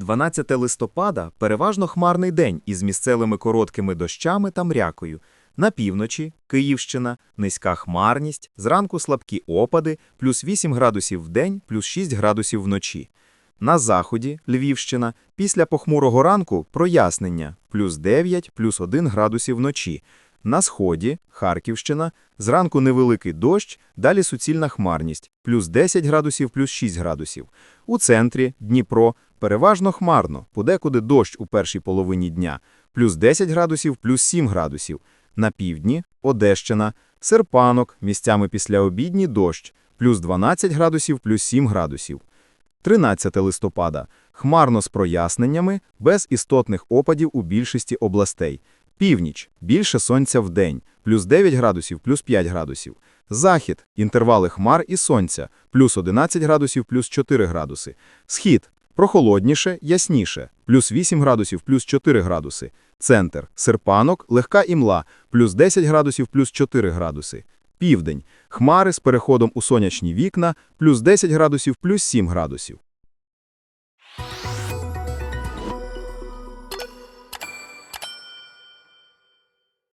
12 листопада – переважно хмарний день із місцевими короткими дощами та мрякою. На півночі – Київщина, низька хмарність, зранку слабкі опади, плюс 8 градусів в день, плюс 6 градусів вночі. На заході – Львівщина, після похмурого ранку – прояснення, плюс 9, плюс 1 градусів вночі. На сході – Харківщина, зранку невеликий дощ, далі суцільна хмарність, плюс 10 градусів, плюс 6 градусів. У центрі – Дніпро, переважно хмарно, подекуди дощ у першій половині дня, плюс 10 градусів, плюс 7 градусів. На півдні – Одещина, Серпанок, місцями післяобідній дощ, плюс 12 градусів, плюс 7 градусів. 13 листопада. Хмарно з проясненнями, без істотних опадів у більшості областей. Північ – більше сонця в день, плюс 9 градусів, плюс 5 градусів. Захід – інтервали хмар і сонця, плюс 11 градусів, плюс 4 градуси. Схід – прохолодніше, ясніше, плюс 8 градусів, плюс 4 градуси. Центр – серпанок, легка імла, плюс 10 градусів, плюс 4 градуси. Південь – хмари з переходом у сонячні вікна, плюс 10 градусів, плюс 7 градусів.